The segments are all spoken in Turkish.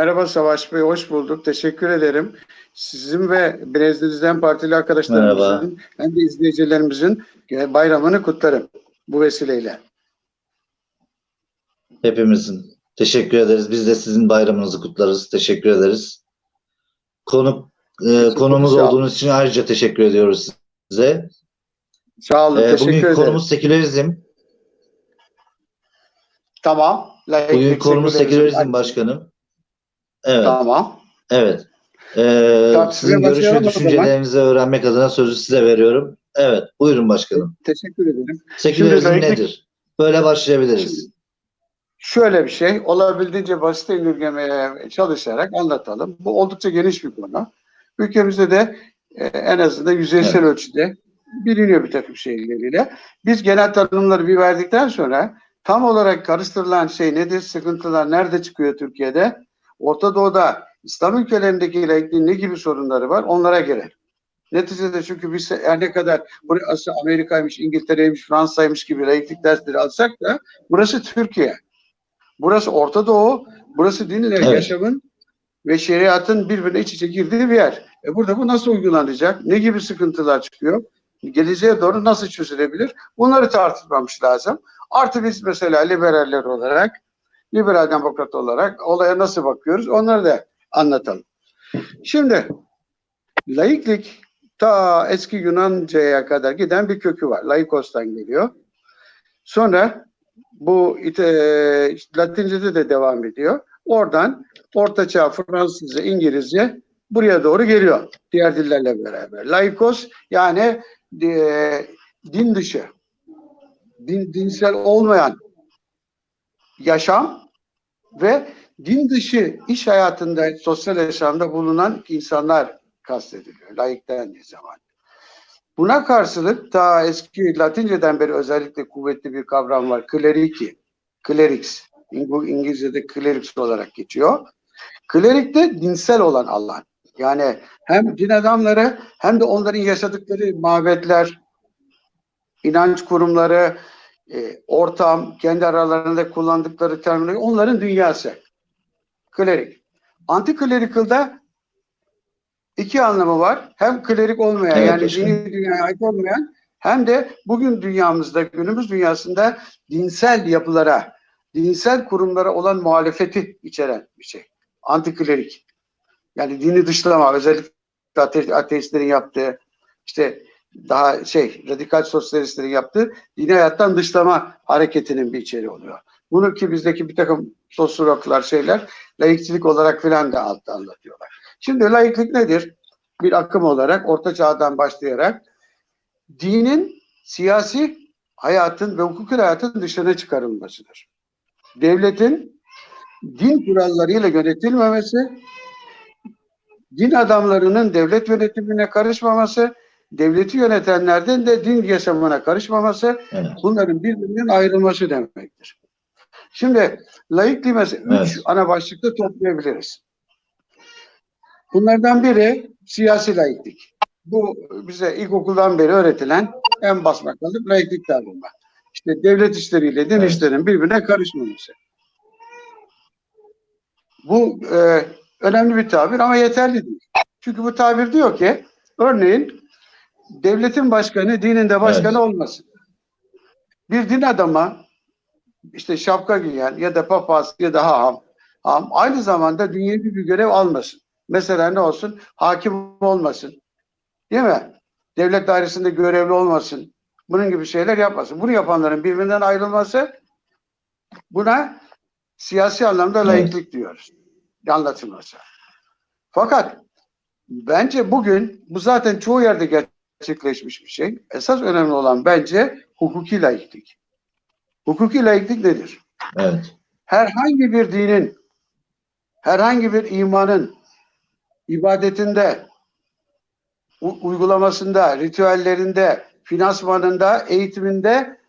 Merhaba Savaş Bey, hoş bulduk. Teşekkür ederim. Sizin ve Brezilya'dan partili arkadaşlarımızın Merhaba. hem de izleyicilerimizin e, bayramını kutlarım bu vesileyle. Hepimizin. Teşekkür ederiz. Biz de sizin bayramınızı kutlarız. Teşekkür ederiz. Konu e, konumuz olduğunuz için ayrıca teşekkür ediyoruz size. Sağ olun, E, teşekkür bugün ederim. konumuz sekülerizm. Tamam. Laiklik, Bugün konumuz sekülerizm başkanım. Evet. Tamam. Evet. E, Tamam, sizin görüş ve düşüncelerinizi öğrenmek adına sözü size veriyorum. Evet. Buyurun başkanım. Teşekkür ederim. Sekülerizm laiklik- nedir? Böyle başlayabiliriz. Şöyle bir şey, olabildiğince basit indirgemeye çalışarak anlatalım. Bu oldukça geniş bir konu. Ülkemizde de e, en azından yüzeysel ölçüde biliniyor bir takım şeyleriyle. Biz genel tanımları bir verdikten sonra tam olarak karıştırılan şey nedir, sıkıntılar nerede çıkıyor Türkiye'de? Orta Doğu'da İslam ülkelerindeki laikliğin ne gibi sorunları var onlara girelim. Neticede çünkü biz her ne kadar burası Amerika'ymış, İngiltere'ymiş, Fransa'ymış gibi laiklik dersleri alsak da burası Türkiye. Burası Orta Doğu, burası dinle Evet. yaşamın ve şeriatın birbirine iç içe girdiği bir yer. E burada bu nasıl uygulanacak? Ne gibi sıkıntılar çıkıyor? Geleceğe doğru nasıl çözülebilir? Bunları tartışmamız lazım. Artı biz mesela liberaller olarak, liberal demokrat olarak olaya nasıl bakıyoruz? Onları da anlatalım. Şimdi laiklik ta eski Yunanca'ya kadar giden bir kökü var. Laikos'tan geliyor. Sonra bu ite- Latince'de de devam ediyor. Oradan Ortaçağ Fransızca, İngilizce buraya doğru geliyor. Diğer dillerle beraber. Laikos yani e, din dışı, din, dinsel olmayan yaşam ve din dışı iş hayatında, sosyal yaşamda bulunan insanlar kastediliyor. Laik dendiği zaman. Buna karşılık ta eski Latinceden beri özellikle kuvvetli bir kavram var. Kleriki, clerics. İng- İngilizce'de clerics olarak geçiyor. Klerik de dinsel olan alan. Yani hem din adamları hem de onların yaşadıkları mabetler, inanç kurumları, e, ortam, kendi aralarında kullandıkları terminoloji, onların dünyası. Klerik. Anti-clerical'da iki anlamı var. Hem klerik olmayan Evet yani dini dünyaya ait olmayan hem de bugün dünyamızda, günümüz dünyasında dinsel yapılara, dinsel kurumlara olan muhalefeti içeren bir şey. Antiklerik. Yani dini dışlama, özellikle ate- ateistlerin yaptığı, işte daha şey, radikal sosyalistlerin yaptığı dini hayattan dışlama hareketinin bir içeriği oluyor. Bunu ki bizdeki bir takım sosyologlar şeyler laikçilik olarak filan da altta anlatıyorlar. Şimdi laiklik nedir? Bir akım olarak Orta Çağ'dan başlayarak dinin siyasi hayatın ve hukuki hayatın dışına çıkarılmasıdır. Devletin din kurallarıyla yönetilmemesi, din adamlarının devlet yönetimine karışmaması, devleti yönetenlerden de din yaşamına karışmaması, Evet. bunların birbirinden ayrılması demektir. Şimdi laikliği mesela Evet. üç ana başlıkta toplayabiliriz. Bunlardan biri siyasi laiklik. Bu bize ilkokuldan beri öğretilen en basmakalık laiklik kavramı. İşte devlet işleriyle din Evet. işlerinin birbirine karışmaması. Bu e, önemli bir tabir ama yeterli değil. Çünkü bu tabir diyor ki örneğin devletin başkanı dinin de başkanı Evet. olmasın. Bir din adama işte şapka giyen ya da papaz ya da haham, haham aynı zamanda dünyevi bir görev almasın. Mesela ne olsun? Hakim olmasın. Değil mi? Devlet dairesinde görevli olmasın. Bunun gibi şeyler yapmasın. Bunu yapanların birbirinden ayrılması buna siyasi anlamda laiklik diyoruz. Anlatılması. Fakat bence bugün bu zaten çoğu yerde gerçekleşmiş bir şey. Esas önemli olan bence hukuki laiklik. Hukuki laiklik nedir? Evet. herhangi bir dinin, herhangi bir imanın ibadetinde, uygulamasında, ritüellerinde, finansmanında, eğitiminde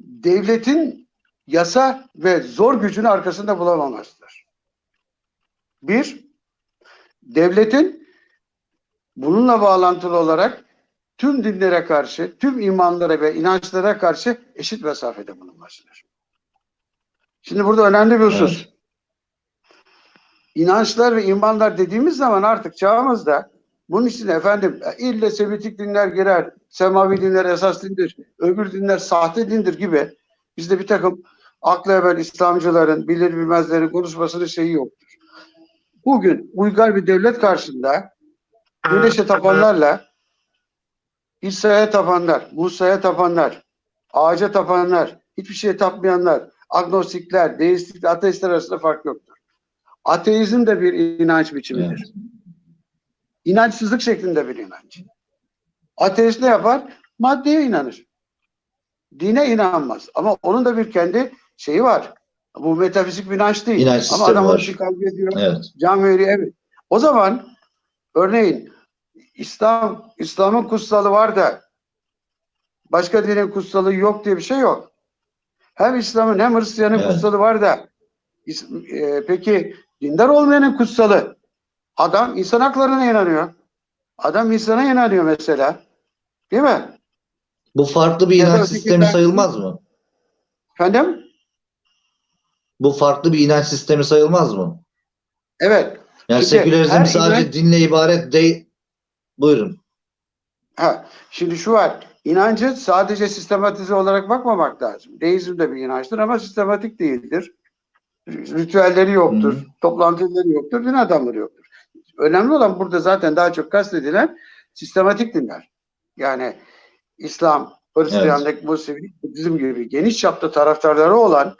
devletin yasa ve zor gücünü arkasında bulamamasıdır. Bir, devletin bununla bağlantılı olarak tüm dinlere karşı, tüm imanlara ve inançlara karşı eşit mesafede bulunmasıdır. Şimdi burada önemli bir husus. inançlar ve imanlar dediğimiz zaman artık çağımızda bunun için efendim ille semitik dinler girer, semavi dinler esas dindir, öbür dinler sahte dindir gibi bizde bir takım akla evvel İslamcıların, bilir bilmezlerin konuşmasının şeyi yoktur. Bugün uygar bir devlet karşısında güneşe tapanlarla İsa'ya tapanlar, Musa'ya tapanlar, ağaca tapanlar, hiçbir şeye tapmayanlar, agnostikler, deistlikler, ateistler arasında fark yoktur. Ateizm de bir inanç biçimidir. Evet. İnançsızlık şeklinde bir inanç. Ateist ne yapar? Maddeye inanır. Dine inanmaz. Ama onun da bir kendi şeyi var. Bu metafizik bir inanç değil. İnanç Ama adam onu kavga ediyor. Evet. Can veriyor evet. O zaman örneğin İslam İslam'ın kutsalı var da başka dinin kutsalı yok diye bir şey yok. Hem İslam'ın hem Hristiyan'ın Evet. kutsalı var da e, peki dindar olmayanın kutsalı adam insan haklarına inanıyor. Adam insana inanıyor mesela. Değil mi? Bu farklı bir inanç sistemi sayılmaz mı? Efendim? Bu farklı bir inanç sistemi sayılmaz mı? Evet. Yani Şimdi sekülerizm sadece inanç- dinle ibaret değil. Buyurun. Ha, şimdi şu var. İnancı sadece sistematize olarak bakmamak lazım. Deizm de bir inançtır ama sistematik değildir. Ritüelleri yoktur. Hı. Toplantıları yoktur. Din adamları yoktur. Önemli olan burada zaten daha çok kastedilen sistematik dinler. Yani İslam, Hristiyanlık, Musevilik, Budizm gibi geniş çapta taraftarları olan,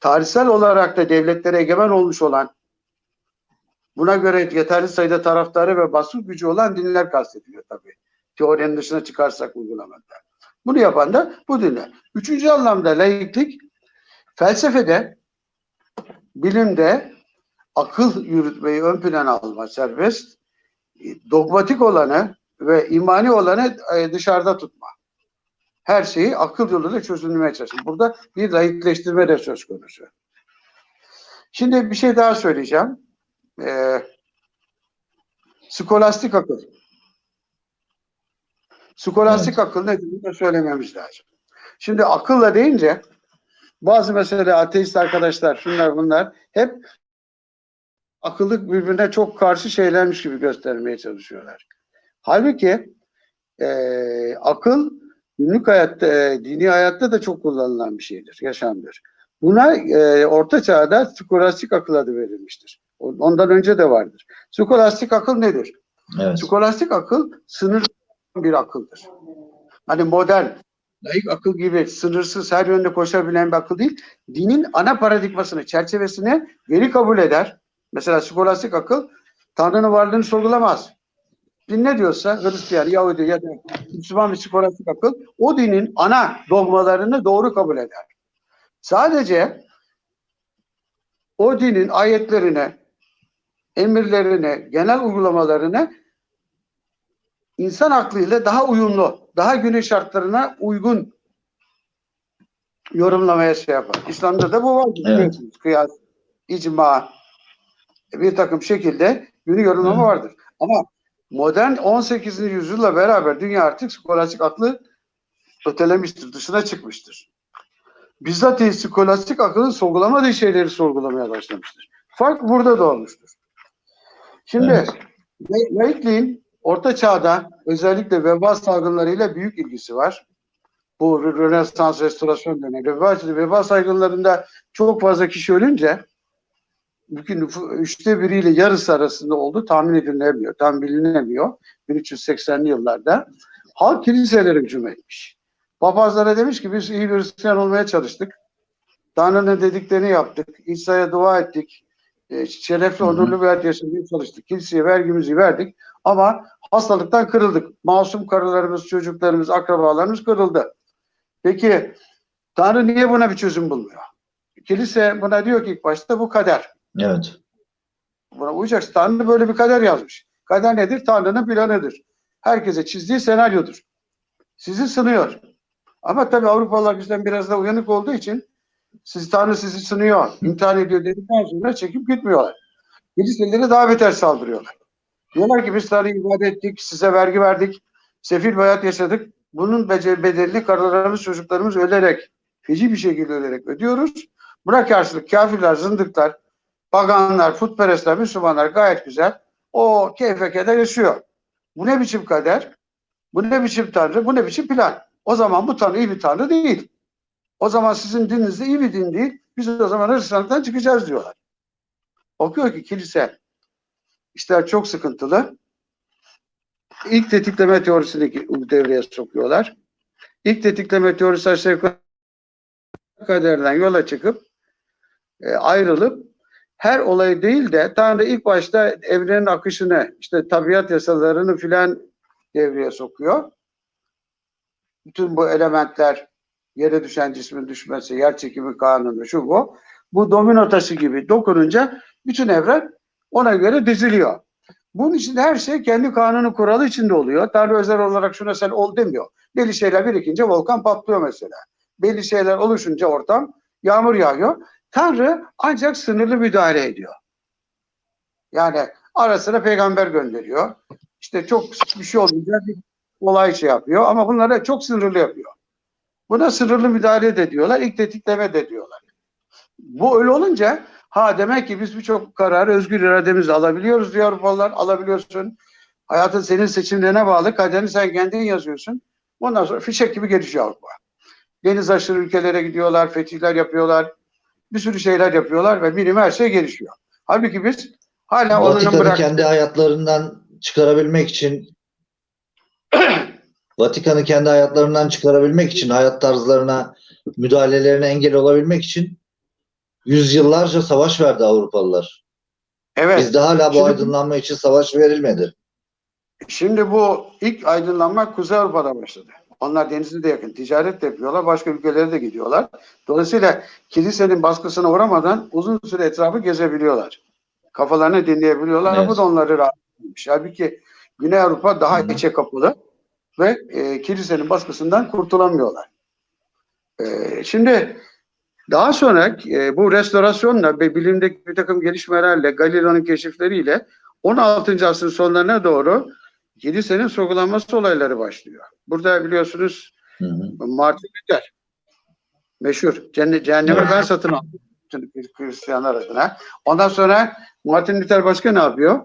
tarihsel olarak da devletlere egemen olmuş olan, buna göre yeterli sayıda taraftarı ve baskı gücü olan dinler kastediliyor tabii. Teorinin dışına çıkarsak uygulamada. Bunu yapan da bu dinler. Üçüncü anlamda laiklik, felsefede, bilimde akıl yürütmeyi ön plana alma serbest, dogmatik olanı ve imani olanı e, dışarıda tutma. Her şeyi akıl yoluyla çözülmeye çalışın. Burada bir laikleştirme de söz konusu. Şimdi bir şey daha söyleyeceğim. Ee, skolastik akıl. Skolastik akıl nedir? Bunu söylememiz lazım. Şimdi akılla deyince bazı mesela ateist arkadaşlar şunlar bunlar hep akıllı birbirine çok karşı şeylermiş gibi göstermeye çalışıyorlar. Halbuki eee, akıl günlük hayatta, eee, dini hayatta da çok kullanılan bir şeydir, yaşamdır. Buna eee, orta çağda skolastik akıl adı verilmiştir. Ondan önce de vardır. Skolastik akıl nedir? Evet. Skolastik akıl sınır bir akıldır. Hani modern, laik akıl gibi sınırsız her yönde koşabilen bir akıl değil. Dinin ana paradigmasını, çerçevesini geri kabul eder. Mesela skolastik akıl Tanrı'nın varlığını sorgulamaz. Din ne diyorsa Hristiyan, Yahudi ya da Müslüman bir skolastik akıl o dinin ana dogmalarını doğru kabul eder. Sadece o dinin ayetlerine, emirlerine, genel uygulamalarını insan aklıyla daha uyumlu, daha günün şartlarına uygun yorumlamaya şey yapar. İslam'da da bu var. Evet. Kıyas, icma, bir takım şekilde günü yorumlama Evet. vardır. Ama modern 18. yüzyılla beraber dünya artık skolastik aklı ötelemiştir, dışına çıkmıştır. Bizzat skolastik akılın sorgulamadığı şeyleri sorgulamaya başlamıştır. Fark burada doğmuştur. Şimdi Evet. la- laikliğin orta çağda özellikle veba salgınlarıyla büyük ilgisi var. Bu Rö- Rönesans restorasyon dönemi. Veba, veba salgınlarında çok fazla kişi ölünce bugün üçte biriyle yarısı arasında oldu tahmin edilemiyor, tam bilinemiyor. 1380'li yıllarda. Halk kiliselere hücum etmiş. Papazlara demiş ki biz iyi bir Hristiyan olmaya çalıştık. Tanrı'nın dediklerini yaptık. İsa'ya dua ettik. E, şerefli, onurlu yaşamaya çalıştık. Kiliseye vergimizi verdik. Ama hastalıktan kırıldık. Masum karılarımız, çocuklarımız, akrabalarımız kırıldı. Peki Tanrı niye buna bir çözüm bulmuyor? Kilise buna diyor ki ilk başta bu kader. Evet. Buna uyacaksın. Tanrı böyle bir kader yazmış. Kader nedir? Tanrı'nın planıdır. Herkese çizdiği senaryodur. Sizi sınıyor. Ama tabii Avrupalılar bizden biraz da uyanık olduğu için siz Tanrı sizi sınıyor, imtihan ediyor dedikten sonra çekip gitmiyorlar. Kiliselere daha beter saldırıyorlar. Diyorlar ki biz Tanrı'yı ibadet ettik, size vergi verdik, sefil hayat yaşadık. Bunun bedelini karılarımız, çocuklarımız ölerek, feci bir şekilde ölerek ödüyoruz. Buna karşılık kafirler, zındıklar, paganlar, putperestler, Müslümanlar gayet güzel. O keyfe keder yaşıyor. Bu ne biçim kader? Bu ne biçim tanrı? Bu ne biçim plan? O zaman bu tanrı iyi bir tanrı değil. O zaman sizin dininiz de iyi bir din değil. Biz o zaman Hristiyanlıktan çıkacağız diyorlar. Okuyor ki kilise işler çok sıkıntılı. İlk tetikleme teorisini devreye sokuyorlar. İlk tetikleme teorisi aşağı kaderden yola çıkıp e, ayrılıp her olayı değil de Tanrı ilk başta evrenin akışını, işte tabiat yasalarını filan devreye sokuyor. Bütün bu elementler, yere düşen cismin düşmesi, yer çekimi kanunu, şu bu. Bu domino taşı gibi dokununca bütün evren ona göre diziliyor. Bunun için her şey kendi kanunu kuralı içinde oluyor. Tanrı özel olarak şuna sen ol demiyor. Belli şeyler birikince volkan patlıyor mesela. Belli şeyler oluşunca ortam yağmur yağıyor. Tanrı ancak sınırlı müdahale ediyor. Yani ara sıra peygamber gönderiyor. İşte çok bir şey olunca bir olay şey yapıyor ama bunları çok sınırlı yapıyor. Buna sınırlı müdahale de diyorlar, ilk tetikleme de diyorlar. Bu öyle olunca ha demek ki biz birçok kararı özgür irademizle alabiliyoruz diyor Avrupalılar. Alabiliyorsun. Hayatın senin seçimlerine bağlı. Kaderini sen kendin yazıyorsun. Ondan sonra fişek gibi gelişiyor Avrupa. Deniz aşırı ülkelere gidiyorlar, fetihler yapıyorlar. Bir sürü şeyler yapıyorlar ve bilim her şey gelişiyor. Halbuki biz hala onların bırak... kendi hayatlarından çıkarabilmek için Vatikan'ı kendi hayatlarından çıkarabilmek için hayat tarzlarına müdahalelerine engel olabilmek için yüzyıllarca savaş verdi Avrupalılar. Evet. Bizde hala bu Şimdi- aydınlanma için savaş verilmedi. Şimdi bu ilk aydınlanma Kuzey Avrupa'da başladı. Onlar denize de yakın. Ticaret de yapıyorlar. Başka ülkelere de gidiyorlar. Dolayısıyla kilisenin baskısına uğramadan uzun süre etrafı gezebiliyorlar. Kafalarını dinleyebiliyorlar. Evet. Bu da onları rahatlatmış. Halbuki Güney Avrupa daha hı. içe kapalı ve e, kilisenin baskısından kurtulamıyorlar. E, şimdi daha sonra e, bu restorasyonla ve bilimdeki bir takım gelişmelerle, Galileo'nun keşifleriyle 16. asrın sonlarına doğru kilisenin sorgulanması olayları başlıyor. Burada biliyorsunuz Hı hı. Martin Luther meşhur. Cennet, cehennemi ben satın aldım. Hristiyanlar adına. Ondan sonra Martin Luther başka ne yapıyor?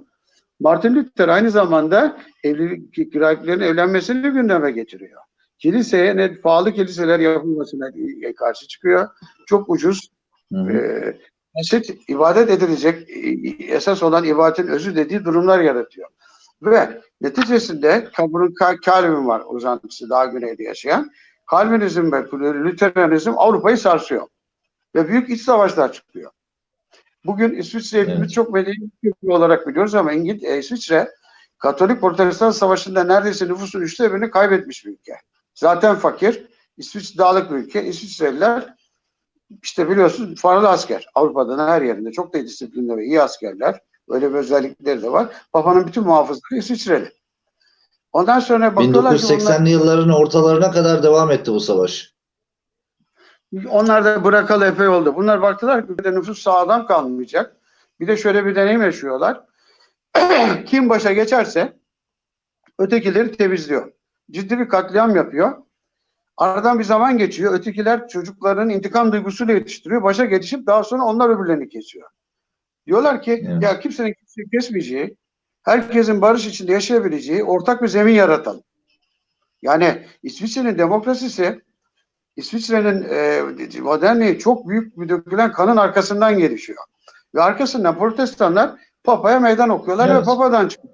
Martin Luther aynı zamanda evlilik kiraliklerin evlenmesini gündeme getiriyor. Kiliseye ne pahalı kiliseler yapılmasına karşı çıkıyor. Çok ucuz, Hı hı. e, basit ibadet edilecek e, esas olan ibadetin özü dediği durumlar yaratıyor. Ve neticesinde Ka- Calvin var uzantısı daha güneyde yaşayan. Calvinizm ve Lüteranizm Avrupa'yı sarsıyor. Ve büyük iç savaşlar çıkıyor. Bugün İsviçre hepimiz Evet. çok medeni bir ülke olarak biliyoruz ama İngiliz, e, İsviçre Katolik Protestan Savaşı'nda neredeyse nüfusun üçte birini kaybetmiş bir ülke. Zaten fakir. İsviçre dağlık bir ülke. İsviçreliler işte biliyorsunuz paralı asker. Avrupa'da her yerinde çok da disiplinli ve iyi askerler. Öyle bir özellikleri de var. Papanın bütün muhafızları İsviçreli. Ondan sonra bakıyorlar ki bunlar, 1980'li yılların ortalarına kadar devam etti bu savaş. Onlar da bırakalı epey oldu. Bunlar baktılar ki bir de nüfus sağlam kalmayacak. Bir de şöyle bir deneyim yaşıyorlar. Kim başa geçerse ötekileri temizliyor. Ciddi bir katliam yapıyor. Aradan bir zaman geçiyor. Ötekiler çocukların intikam duygusuyla yetiştiriyor. Başa geçip daha sonra onlar öbürlerini kesiyor. Diyorlar ki Evet. ya kimsenin kimseyi kesmeyeceği, herkesin barış içinde yaşayabileceği ortak bir zemin yaratalım. Yani İsviçre'nin demokrasisi İsviçre'nin e, modernliği çok büyük bir dökülen kanın arkasından gelişiyor. Ve arkasından protestanlar papaya meydan okuyorlar ve Evet. papadan çıkıyor.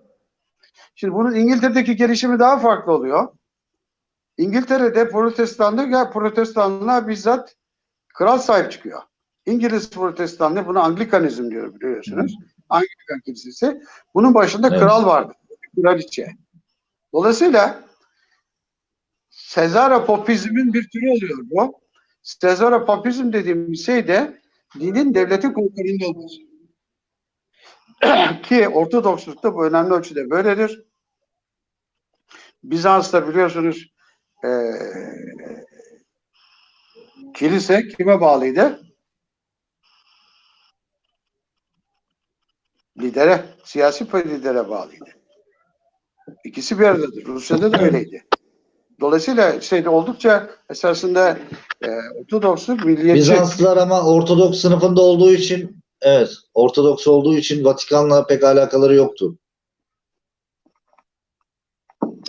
Şimdi bunun İngiltere'deki gelişimi daha farklı oluyor. İngiltere'de protestanlık ya protestanlığa bizzat kral sahip çıkıyor. İngiliz protestanlığı buna Anglikanizm diyor biliyorsunuz. Anglikan kilisesi. Bunun başında Evet. kral vardı. Kraliçe. Dolayısıyla Sezara popizmin bir türü oluyor bu. Sezara popizm dediğimiz şey de dinin devletin kontrolünde olması. Ki Ortodokslukta bu önemli ölçüde böyledir. Bizans'ta biliyorsunuz eee kilise kime bağlıydı? Lidere, siyasi lidere bağlıydı. İkisi bir aradadır. Rusya'da da öyleydi. Dolayısıyla şeyde oldukça esasında e, Ortodoksluk milliyetçi. Bizanslılar ama Ortodoks sınıfında olduğu için evet Ortodoks olduğu için Vatikan'la pek alakaları yoktu.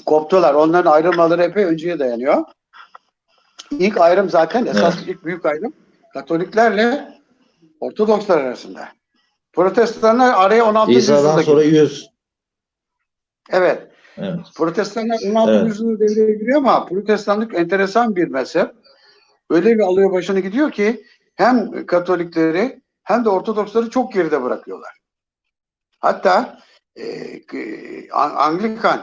koptular. Onların ayrılmaları epey önceye dayanıyor. İlk ayrım zaten esas ilk büyük ayrım Katoliklerle Ortodokslar arasında. Protestanlar araya 16. İsa'dan yüzyılda sonra giriyor. 100. Evet. Evet. Protestanlar 16. Evet. yüzyılda devreye giriyor ama Protestanlık enteresan bir mezhep. Öyle bir alıyor başını gidiyor ki hem Katolikleri hem de Ortodoksları çok geride bırakıyorlar. Hatta e, An- Anglikan,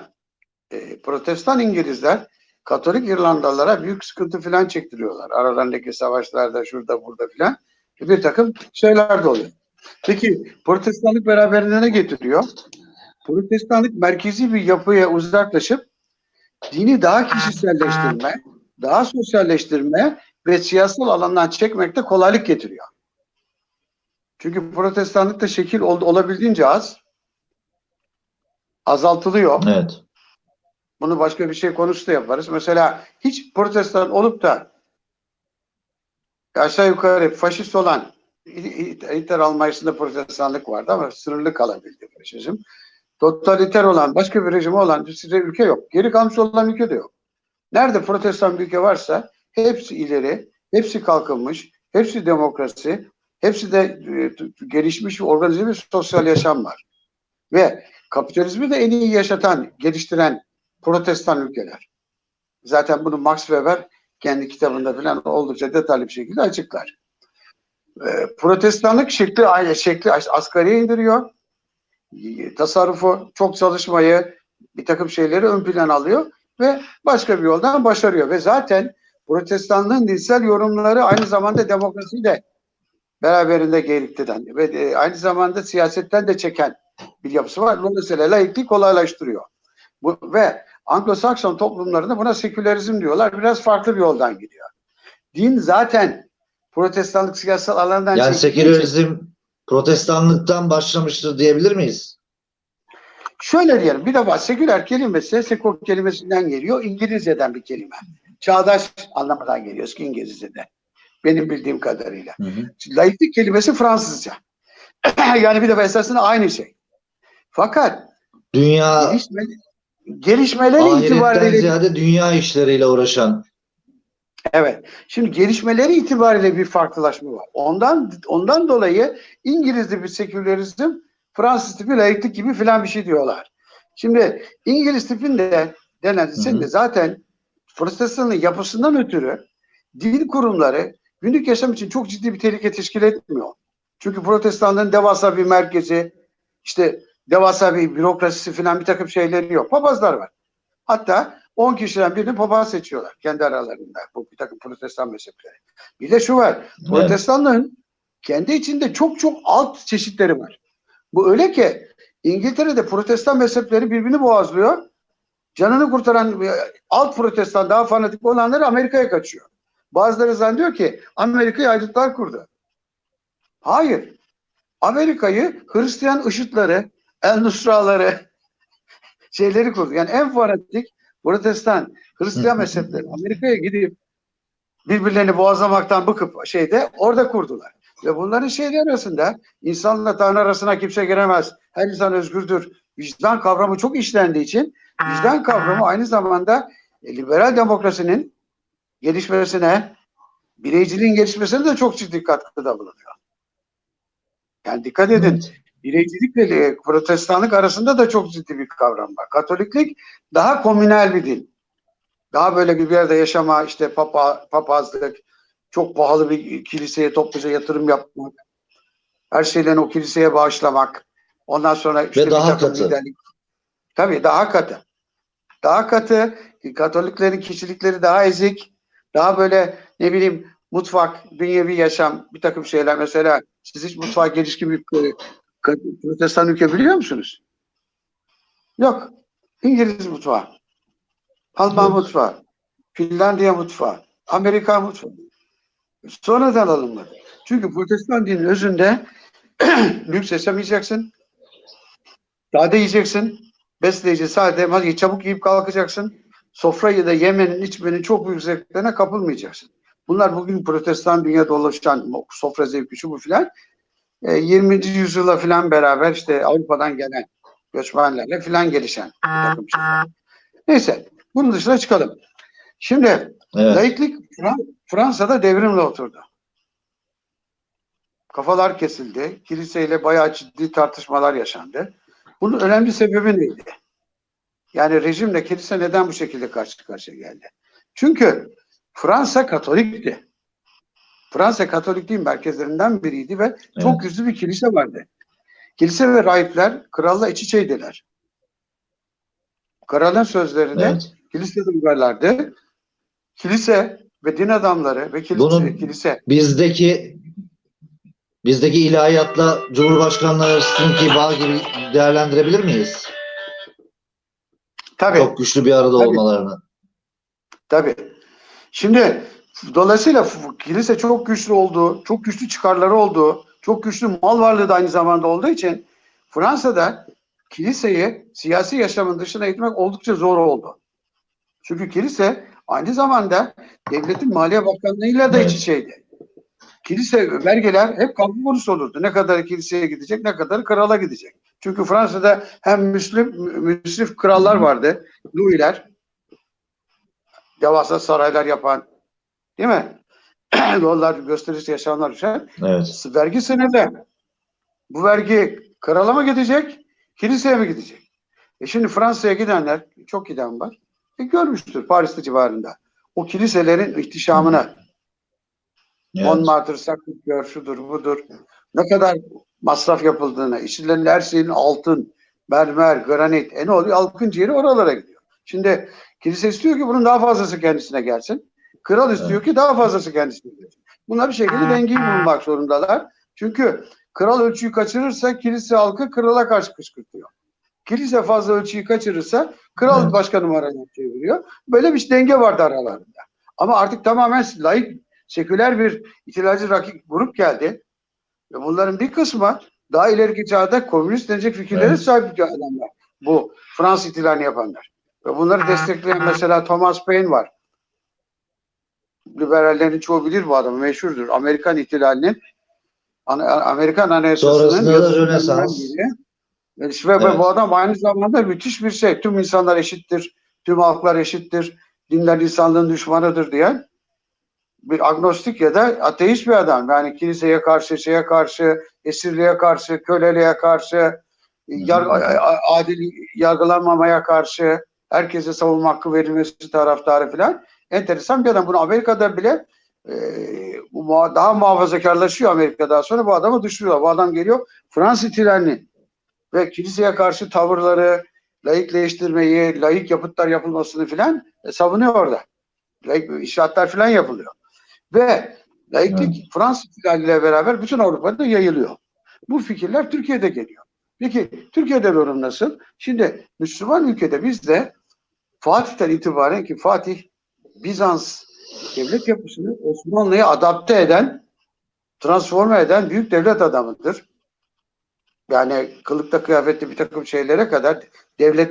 e, Protestan İngilizler Katolik İrlandalılara büyük sıkıntı falan çektiriyorlar. Aralarındaki savaşlarda şurada burada filan bir takım şeyler de oluyor. Peki Protestanlık beraberinde ne getiriyor? Protestanlık merkezi bir yapıya uzaklaşıp dini daha kişiselleştirme, daha sosyalleştirme ve siyasal alandan çekmekte kolaylık getiriyor. Çünkü protestanlıkta şekil ol- olabildiğince az azaltılıyor. Evet. Bunu başka bir şey konusu da yaparız. Mesela hiç protestan olup da aşağı yukarı faşist olan Hitler Almanya'sında protestanlık vardı ama sınırlı kalabildi faşizm. Totaliter olan başka bir rejimi olan size ülke yok. Geri kalmış olan ülke de yok. Nerede protestan bir ülke varsa hepsi ileri, hepsi kalkınmış, hepsi demokrasi, hepsi de e, gelişmiş ve organize bir sosyal yaşam var. Ve kapitalizmi de en iyi yaşatan, geliştiren protestan ülkeler. Zaten bunu Max Weber kendi kitabında falan oldukça detaylı bir şekilde açıklar. Ee, protestanlık şekli şekli asgariye indiriyor. Tasarrufu, çok çalışmayı, bir takım şeyleri ön plan alıyor ve başka bir yoldan başarıyor. Ve zaten protestanlığın dinsel yorumları aynı zamanda demokrasiyle beraberinde gerektiren ve e, aynı zamanda siyasetten de çeken bir yapısı var. Dolayısıyla laikliği kolaylaştırıyor. Bu, ve Anglo-Sakson toplumlarında buna sekülerizm diyorlar. Biraz farklı bir yoldan gidiyor. Din zaten protestanlık siyasal alandan Yani sekülerizm protestanlıktan başlamıştır diyebilir miyiz? Şöyle diyelim bir defa seküler kelimesi sekol kelimesinden geliyor. İngilizceden bir kelime. Çağdaş anlamından geliyor eski İngilizce'de. Benim bildiğim kadarıyla. Hı hı. Laiklik kelimesi Fransızca. yani bir defa esasında aynı şey. Fakat Dünya gelişme, gelişmeleri itibariyle ziyade dünya işleriyle uğraşan. Evet. Şimdi gelişmeleri itibariyle bir farklılaşma var. Ondan ondan dolayı İngiliz'de bir sekülerizm, Fransız tipi laiklik gibi filan bir şey diyorlar. Şimdi İngiliz tipinde denen de zaten protestanın yapısından ötürü din kurumları günlük yaşam için çok ciddi bir tehlike teşkil etmiyor. Çünkü protestanlığın devasa bir merkezi, işte devasa bir bürokrasisi filan bir takım şeyleri yok. Papazlar var. Hatta 10 kişiden birini papaz seçiyorlar kendi aralarında bu bir takım protestan mezhepleri. Bir de şu var. Protestanlığın kendi içinde çok çok alt çeşitleri var. Bu öyle ki İngiltere'de protestan mezhepleri birbirini boğazlıyor. Canını kurtaran e, alt protestan daha fanatik olanları Amerika'ya kaçıyor. Bazıları zannediyor ki Amerika'yı ayrıtlar kurdu. Hayır. Amerika'yı Hristiyan IŞİD'leri, El Nusraları şeyleri kurdu. Yani en fanatik protestan Hristiyan mezhepleri Amerika'ya gidip birbirlerini boğazlamaktan bıkıp şeyde orada kurdular. Ve bunların şeyleri arasında insanla Tanrı arasına kimse giremez. Her insan özgürdür. Vicdan kavramı çok işlendiği için vicdan kavramı aynı zamanda e, liberal demokrasinin gelişmesine, bireyciliğin gelişmesine de çok ciddi katkıda bulunuyor. Yani dikkat edin. Bireycilikle e, protestanlık arasında da çok ciddi bir kavram var. Katoliklik daha komünel bir din. Daha böyle bir yerde yaşama, işte papa, papazlık, çok pahalı bir kiliseye topluca yatırım yapmak, her şeylerini o kiliseye bağışlamak, ondan sonra işte bir daha katı. liderlik- Tabii daha katı. Daha katı, Katoliklerin kişilikleri daha ezik, daha böyle ne bileyim mutfak, dünyevi yaşam, bir takım şeyler. Mesela siz hiç mutfağa gelişkin bir e, protestan ülke biliyor musunuz? Yok. İngiliz mutfağı, Alman Yok. mutfağı, Finlandiya mutfağı, Amerika mutfağı. Sonradan alınmadı. Çünkü protestan dinin özünde lüks yaşamayacaksın, sade yiyeceksin, besleyici, sade, hadi çabuk yiyip kalkacaksın. Sofrayı da yemenin, içmenin çok büyük zevklerine kapılmayacaksın. Bunlar bugün protestan dünyada oluşan sofra zevki şu bu filan e, 20. yüzyıla falan beraber işte Avrupa'dan gelen göçmenlerle falan gelişen bir takım şeyler. Neyse bunun dışına çıkalım. Şimdi Evet. laiklik Fran- Fransa'da devrimle oturdu. Kafalar kesildi. Kiliseyle bayağı ciddi tartışmalar yaşandı. Bunun önemli sebebi neydi? Yani rejimle kilise neden bu şekilde karşı karşıya geldi? Çünkü Fransa Katolikti. Fransa Katolikliğin merkezlerinden biriydi ve çok güçlü bir kilise vardı. Kilise ve rahipler kralla iç içeydiler. Kralın sözlerini Evet. kilisede uyarlardı. Kilise ve din adamları ve kilise, Bunun- kilise Bizdeki bizdeki ilahiyatla Cumhurbaşkanlığı arasındaki bağ gibi değerlendirebilir miyiz? tabii Çok güçlü bir arada Tabii. olmalarını. tabii. Şimdi dolayısıyla kilise çok güçlü olduğu, çok güçlü çıkarları olduğu, çok güçlü mal varlığı da aynı zamanda olduğu için Fransa'da kiliseyi siyasi yaşamın dışına itmek oldukça zor oldu. Çünkü kilise aynı zamanda devletin Maliye Bakanlığı'yla da iç içeydi. Kilise vergiler hep kavga konusu olurdu. Ne kadar kiliseye gidecek, ne kadar krala gidecek. Çünkü Fransa'da hem Müslüm, mü- müsrif krallar vardı, Louis'ler, devasa saraylar yapan, değil mi? Yollar, gösterisi yaşamlar düşen. Evet. Vergi senede. Bu vergi krala mı gidecek, kiliseye mi gidecek? E şimdi Fransa'ya gidenler, çok giden var, e görmüştür Paris'te civarında. O kiliselerin ihtişamını, evet. Montmartre, Sacré-Cœur, şudur budur. Ne kadar masraf yapıldığını, içlerinde her şeyin altın, mermer, granit. E ne oluyor? Halkın ciğeri oralara gidiyor. Şimdi kilise istiyor ki bunun daha fazlası kendisine gelsin. Kral istiyor ki daha fazlası kendisine gelsin. Bunlar bir şekilde dengeyi bulmak zorundalar. Çünkü kral ölçüyü kaçırırsa kilise halkı krala karşı kışkırtıyor. Kilise fazla ölçüyü kaçırırsa kral Evet. başka numaralar çeviriyor. Böyle bir denge vardı aralarında. Ama artık tamamen layık seküler bir ihtilalci rakip grup geldi. Ve bunların bir kısmı daha ileriki çağda komünist denecek fikirlere Evet. sahip adamlar. Bu Fransız ihtilalini yapanlar. Ve bunları destekleyen mesela Thomas Paine var. Liberallerin çoğu bilir bu adamı. Meşhurdur. Amerikan ihtilalinin Amerikan Anayasası'nın Rönesans. biri. Ve, ve Evet. bu adam aynı zamanda müthiş bir şey. Tüm insanlar eşittir. Tüm halklar eşittir. Dinler insanlığın düşmanıdır diyen bir agnostik ya da ateist bir adam. Yani kiliseye karşı, şeye karşı, esirliğe karşı, köleliğe karşı, yar, a- adil yargılanmamaya karşı, herkese savunma hakkı verilmesi taraftarı falan. Enteresan bir adam. Bunu Amerika'da bile e, daha muhafazakarlaşıyor Amerika'dan sonra bu adamı düşürüyor. Bu adam geliyor Fransız ihtilalini ve kiliseye karşı tavırları, layıkleştirmeyi, layık yapıtlar yapılmasını filan e, savunuyor orada. Layık inşaatlar filan yapılıyor. Ve laiklik Fransız ihtilaliyle beraber bütün Avrupa'da yayılıyor. Bu fikirler Türkiye'de geliyor. Peki Türkiye'de durum nasıl? Şimdi Müslüman ülkede bizde Fatih'ten itibaren ki Fatih Bizans devlet yapısını Osmanlı'ya adapte eden, transforme eden büyük devlet adamıdır. Yani kılıkta kıyafette bir takım şeylere kadar devlet